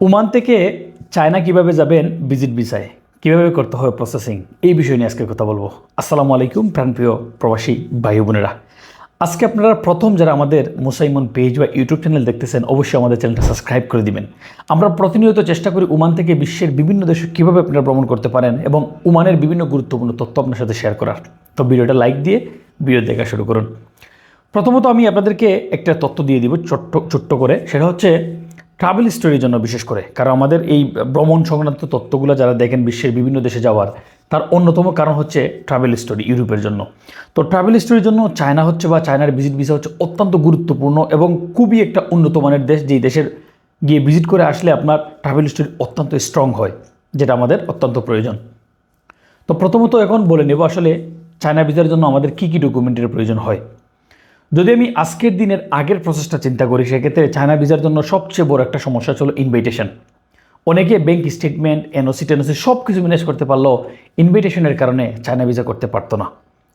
Oman থেকে China কীভাবে যাবেন, ভিজিট ভিসায়, কীভাবে করতে হবে প্রসেসিং এই বিষয় নিয়ে আজকে কথা বলব। আসসালামু আলাইকুম, প্রাণপ্রিয় প্রবাসী ভাই বোনেরা। আজকে আপনারা প্রথম যারা আমাদের মুসাইমন পেজ বা ইউটিউব চ্যানেল দেখতেছেন, অবশ্যই আমাদের চ্যানেলটা সাবস্ক্রাইব করে দিবেন। আমরা প্রতিনিয়ত চেষ্টা করি ওমান থেকে বিশ্বের বিভিন্ন দেশে কীভাবে আপনারা ভ্রমণ করতে পারেন এবং ওমানের বিভিন্ন গুরুত্বপূর্ণ তথ্য আপনার সাথে শেয়ার করার। তো ভিডিওটা লাইক দিয়ে ভিডিও দেখা শুরু করুন। প্রথমত আমি আপনাদেরকে একটা তথ্য দিয়ে দিব ছোট্ট ছোট্ট করে। সেটা হচ্ছে ট্রাভেল স্টোরির জন্য বিশেষ করে, কারণ আমাদের এই ভ্রমণ সংক্রান্ত তত্ত্বগুলো যারা দেখেন বিশ্বের বিভিন্ন দেশে যাওয়ার, তার অন্যতম কারণ হচ্ছে ট্রাভেল স্টোরি ইউরোপের জন্য। তো ট্রাভেল স্টোরির জন্য চায়না হচ্ছে বা চায়নার ভিজিট ভিসা হচ্ছে অত্যন্ত গুরুত্বপূর্ণ এবং খুবই একটা উন্নত মানের দেশ, যেই দেশের গিয়ে ভিজিট করে আসলে আপনার ট্রাভেল স্টোরি অত্যন্ত স্ট্রং হয়, যেটা আমাদের অত্যন্ত প্রয়োজন। তো প্রথমত এখন বলে নেব আসলে চায়না ভিসার জন্য আমাদের কী কী ডকুমেন্টের প্রয়োজন হয়। যদি আমি আজকের দিনের আগের প্রসেসটা চিন্তা করি, সেক্ষেত্রে চায়না ভিসার জন্য সবচেয়ে বড় একটা সমস্যা ছিল ইনভাইটেশন অনেকে ব্যাংক স্টেটমেন্ট এনওসি টেনওসি সব কিছু ম্যানেজ করতে পারলেও ইনভাইটেশনের কারণে চায়না ভিসা করতে পারতো না।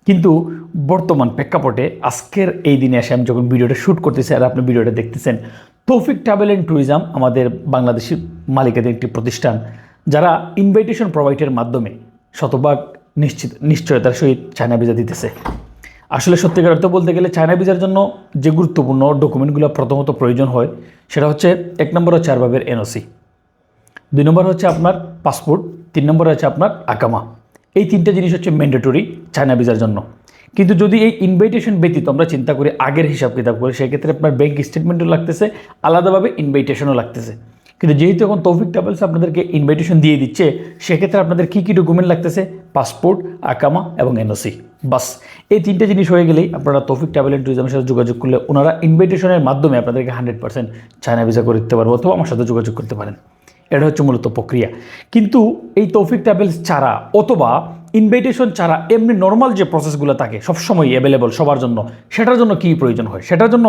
কিন্তু বর্তমান প্রেক্ষাপটে আজকের এই দিনে এসে আমি যখন ভিডিওটা শ্যুট করতেছি আর আপনি ভিডিওটা দেখতেছেন, তৌফিক ট্রাভেল অ্যান্ড ট্যুরিজম আমাদের বাংলাদেশি মালিকাদের একটি প্রতিষ্ঠান, যারা ইনভাইটেশন প্রোভাইডের মাধ্যমে শতভাগ নিশ্চিত, নিশ্চয়তার সহিত চায়না ভিসা দিতেছে। আসলে সত্যিকার অর্থ বলতে গেলে চায়না ভিসার জন্য যে গুরুত্বপূর্ণ ডকুমেন্টগুলো প্রথমত প্রয়োজন হয়, সেটা হচ্ছে এক নম্বর হচ্ছে আরবাবের এনওসি দুই নম্বর হচ্ছে আপনার পাসপোর্ট, তিন নম্বর হচ্ছে আপনার আকামা এই তিনটে জিনিস হচ্ছে ম্যান্ডেটরি চায়না ভিসার জন্য। কিন্তু যদি এই ইনভাইটেশন ব্যতীত আমরা চিন্তা করি আগের হিসাব কিতাব করি, সেক্ষেত্রে আপনার ব্যাংক স্টেটমেন্টও লাগতেছে, আলাদাভাবে ইনভাইটেশনও লাগতেছে। কিন্তু যেহেতু এখন তৌফিক ট্রাভেলস আপনাদেরকে ইনভাইটেশন দিয়ে দিচ্ছে, সেক্ষেত্রে আপনাদের কী কী ডকুমেন্ট লাগতেছে? পাসপোর্ট আকামা এবং এনওসি বাস, এই তিনটে জিনিস হয়ে গেলেই আপনারা তৌফিক ট্রাভেল অ্যান্ড ট্যুরিজমের সাথে যোগাযোগ করলে ওনারা ইনভাইটেশনের মাধ্যমে আপনাদেরকে হান্ড্রেড পার্সেন্ট চায়না ভিসা করে দিতে পারব অথবা আমার সাথে যোগাযোগ করতে পারেন। এটা হচ্ছে মূলত প্রক্রিয়া। কিন্তু এই তৌফিক ট্রাভেলস ছাড়া অথবা ইনভাইটেশন ছাড়া এমনি নর্মাল যে প্রসেসগুলো থাকে সবসময় অ্যাভেলেবল সবার জন্য, সেটার জন্য কী প্রয়োজন হয়? সেটার জন্য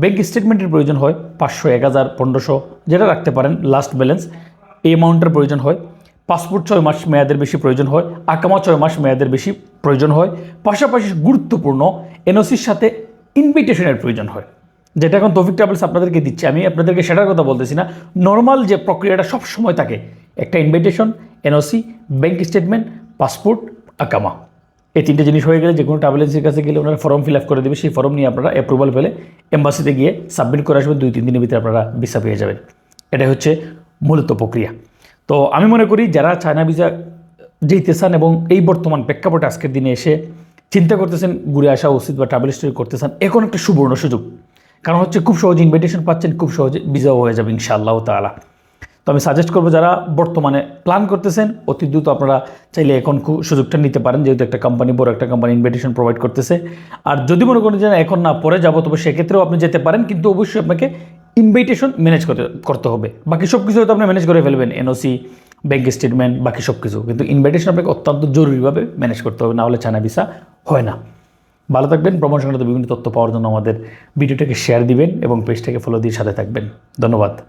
ব্যাংক স্টেটমেন্টের প্রয়োজন হয় পাঁচশো, এক হাজার, পনেরোশো, যেটা রাখতে পারেন লাস্ট ব্যালেন্স এই অ্যামাউন্টের প্রয়োজন হয়। পাসপোর্ট ছয় মাস মেয়াদের বেশি প্রয়োজন হয়। আকামা ছয় মাস মেয়াদের বেশি প্রয়োজন হয়। পাশাপাশি গুরুত্বপূর্ণ এনওসির সাথে ইনভিটেশনের প্রয়োজন হয়। যেটা এখন তৌফিক ট্রাভেলস আপনাদেরকে দিচ্ছে। আমি আপনাদেরকে সেটার কথা বলতেছি না। নর্মাল যে প্রক্রিয়াটা সব সময় থাকে, একটা invitation NOC bank statement passport আকামা। এই তিনটে জিনিস হয়ে গেলে যে কোনো ট্রাভেল এজেন্সির কাছে গেলে ওনারা ফর্ম ফিল আপ করে দেবে। সেই ফর্ম নিয়ে আপনারা অ্যাপ্রুভাল পেলে এম্বাসিতে গিয়ে সাবমিট করে আসবেন দুই, তিন দিনের ভিতরে আপনারা ভিসা পেয়ে যাবেন। এটাই হচ্ছে মূলত প্রক্রিয়া। তো আমি মনে করি যারা চায়না ভিসা যেতে চান এবং এই বর্তমান প্রেক্ষাপটে আজকের দিনে এসে চিন্তা করতেছেন, ঘুরে আসা উচিত বা ট্রাভেল স্টোরি করতে চান, এখন একটা সুবর্ণ সুযোগ। কারণ হচ্ছে খুব সহজে ইনভিটেশন পাচ্ছেন, খুব সহজে ভিসাও হয়ে যাবে ইনশাআল্লাহ তালা আমি সাজেস্ট করব যারা বর্তমানে প্ল্যান করতেছেন, অতি দ্রুত আপনারা চাইলে এখন সুযোগটা নিতে পারেন, যেহেতু একটা কোম্পানি বড় একটা কোম্পানি ইনভিটেশন প্রোভাইড করতেছে। আর যদি মনে করেন যে এখন না, পরে যাব, তবে সেক্ষেত্রেও আপনি যেতে পারেন, কিন্তু অবশ্যই আপনাকে ইনভিটেশন ম্যানেজ করতে করতে হবে। বাকি সব কিছু হয়তো আপনি ম্যানেজ করে ফেলবেন এনওসি ব্যাঙ্ক স্টেটমেন্ট বাকি সব কিছু কিন্তু ইনভিটেশন আপনাকে অত্যন্ত জরুরিভাবে ম্যানেজ করতে হবে, না হলে চায়না ভিসা হয় না। ভালো থাকবেন ভ্রমণ সংক্রান্ত বিভিন্ন তথ্য পাওয়ার জন্য আমাদের ভিডিওটাকে শেয়ার দিবেন এবং পেজটাকে ফলো দিয়ে সাথে থাকবেন। ধন্যবাদ।